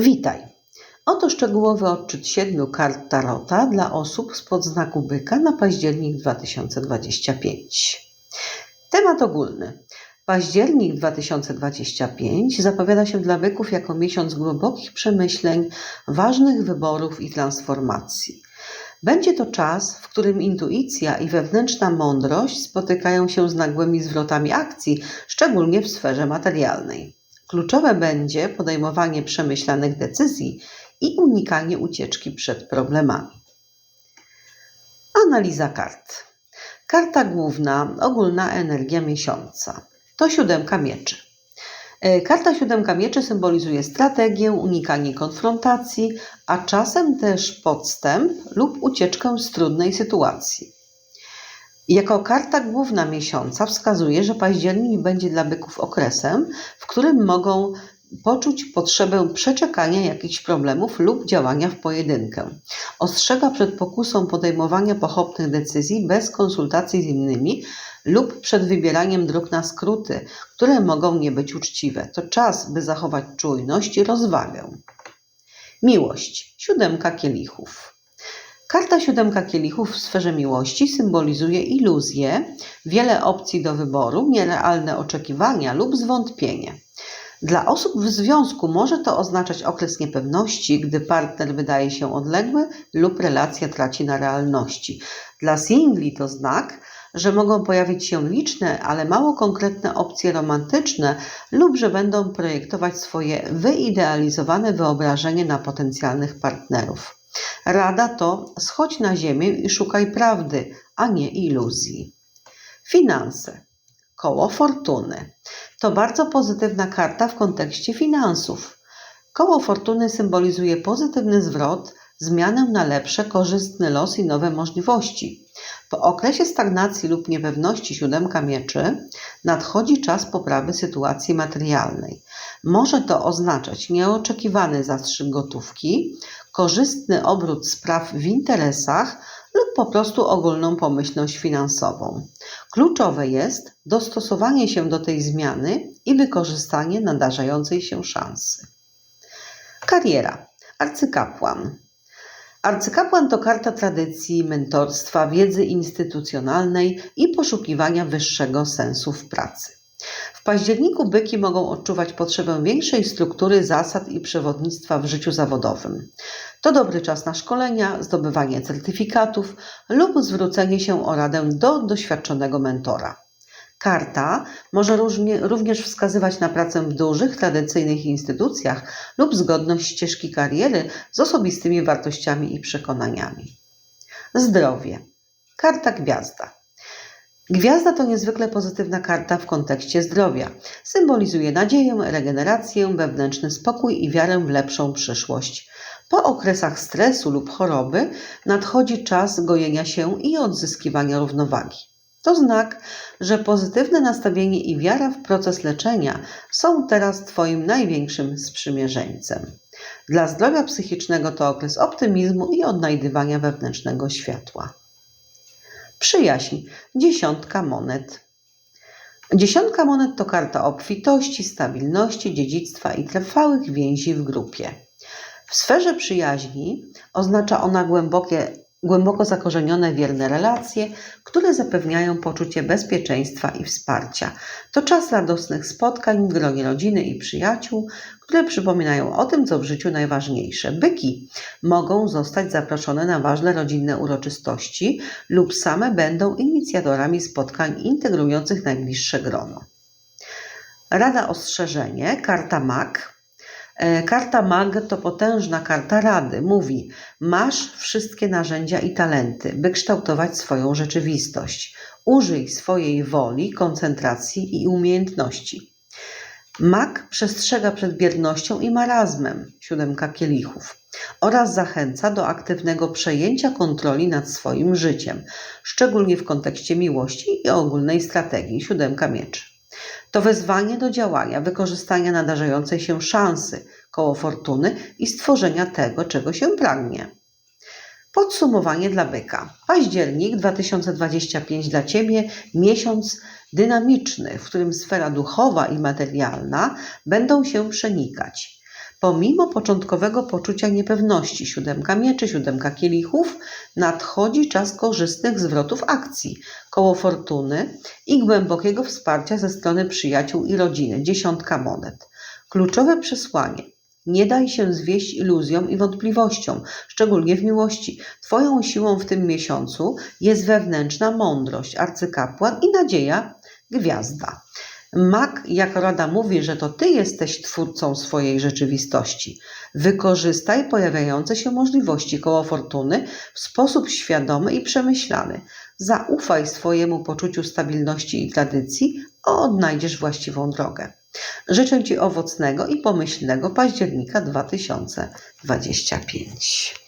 Witaj. Oto szczegółowy odczyt siedmiu kart Tarota dla osób spod znaku byka na październik 2025. Temat ogólny. Październik 2025 zapowiada się dla byków jako miesiąc głębokich przemyśleń, ważnych wyborów i transformacji. Będzie to czas, w którym intuicja i wewnętrzna mądrość spotykają się z nagłymi zwrotami akcji, szczególnie w sferze materialnej. Kluczowe będzie podejmowanie przemyślanych decyzji i unikanie ucieczki przed problemami. Analiza kart. Karta główna, ogólna energia miesiąca. To siódemka mieczy. E, Karta siódemka mieczy symbolizuje strategię, unikanie konfrontacji, a czasem też podstęp lub ucieczkę z trudnej sytuacji. Jako karta główna miesiąca wskazuje, że październik będzie dla byków okresem, w którym mogą poczuć potrzebę przeczekania jakichś problemów lub działania w pojedynkę. Ostrzega przed pokusą podejmowania pochopnych decyzji bez konsultacji z innymi lub przed wybieraniem dróg na skróty, które mogą nie być uczciwe. To czas, by zachować czujność i rozwagę. Miłość. Siódemka kielichów. Karta siódemka kielichów w sferze miłości symbolizuje iluzję, wiele opcji do wyboru, nierealne oczekiwania lub zwątpienie. Dla osób w związku może to oznaczać okres niepewności, gdy partner wydaje się odległy lub relacja traci na realności. Dla singli to znak, że mogą pojawić się liczne, ale mało konkretne opcje romantyczne lub że będą projektować swoje wyidealizowane wyobrażenie na potencjalnych partnerów. Rada to schodź na ziemię i szukaj prawdy, a nie iluzji. Finanse. Koło fortuny. To bardzo pozytywna karta w kontekście finansów. Koło fortuny symbolizuje pozytywny zwrot, zmianę na lepsze, korzystny los i nowe możliwości. Po okresie stagnacji lub niepewności siódemka mieczy nadchodzi czas poprawy sytuacji materialnej. Może to oznaczać nieoczekiwany zastrzyk gotówki, korzystny obrót spraw w interesach lub po prostu ogólną pomyślność finansową. Kluczowe jest dostosowanie się do tej zmiany i wykorzystanie nadarzającej się szansy. Kariera. Arcykapłan. Arcykapłan to karta tradycji, mentorstwa, wiedzy instytucjonalnej i poszukiwania wyższego sensu w pracy. W październiku byki mogą odczuwać potrzebę większej struktury, zasad i przewodnictwa w życiu zawodowym. To dobry czas na szkolenia, zdobywanie certyfikatów lub zwrócenie się o radę do doświadczonego mentora. Karta może również wskazywać na pracę w dużych, tradycyjnych instytucjach lub zgodność ścieżki kariery z osobistymi wartościami i przekonaniami. Zdrowie. Karta gwiazda. Gwiazda to niezwykle pozytywna karta w kontekście zdrowia. Symbolizuje nadzieję, regenerację, wewnętrzny spokój i wiarę w lepszą przyszłość. Po okresach stresu lub choroby nadchodzi czas gojenia się i odzyskiwania równowagi. To znak, że pozytywne nastawienie i wiara w proces leczenia są teraz Twoim największym sprzymierzeńcem. Dla zdrowia psychicznego to okres optymizmu i odnajdywania wewnętrznego światła. Przyjaźń. Dziesiątka monet. Dziesiątka monet to karta obfitości, stabilności, dziedzictwa i trwałych więzi w grupie. W sferze przyjaźni oznacza ona głębokie głęboko zakorzenione wierne relacje, które zapewniają poczucie bezpieczeństwa i wsparcia. To czas radosnych spotkań w gronie rodziny i przyjaciół, które przypominają o tym, co w życiu najważniejsze. Byki mogą zostać zaproszone na ważne rodzinne uroczystości lub same będą inicjatorami spotkań integrujących najbliższe grono. Rada ostrzeżenie, karta MAK karta MAG to potężna karta rady. Mówi: Masz wszystkie narzędzia i talenty, by kształtować swoją rzeczywistość. Użyj swojej woli, koncentracji i umiejętności. Mak przestrzega przed biernością i marazmem, siódemka kielichów, oraz zachęca do aktywnego przejęcia kontroli nad swoim życiem, szczególnie w kontekście miłości i ogólnej strategii, siódemka mieczy. To wezwanie do działania, wykorzystania nadarzającej się szansy, koło fortuny i stworzenia tego, czego się pragnie. Podsumowanie dla byka. Październik 2025 dla Ciebie miesiąc dynamiczny, w którym sfera duchowa i materialna będą się przenikać. Pomimo początkowego poczucia niepewności, siódemka mieczy, siódemka kielichów, nadchodzi czas korzystnych zwrotów akcji, koło fortuny i głębokiego wsparcia ze strony przyjaciół i rodziny, dziesiątka monet. Kluczowe przesłanie. Nie daj się zwieść iluzjom i wątpliwościom, szczególnie w miłości. Twoją siłą w tym miesiącu jest wewnętrzna mądrość, arcykapłan i nadzieja, gwiazda. Mak, jak Rada mówi, że to ty jesteś twórcą swojej rzeczywistości. Wykorzystaj pojawiające się możliwości koło fortuny w sposób świadomy i przemyślany. Zaufaj swojemu poczuciu stabilności i tradycji, a odnajdziesz właściwą drogę. Życzę Ci owocnego i pomyślnego października 2025.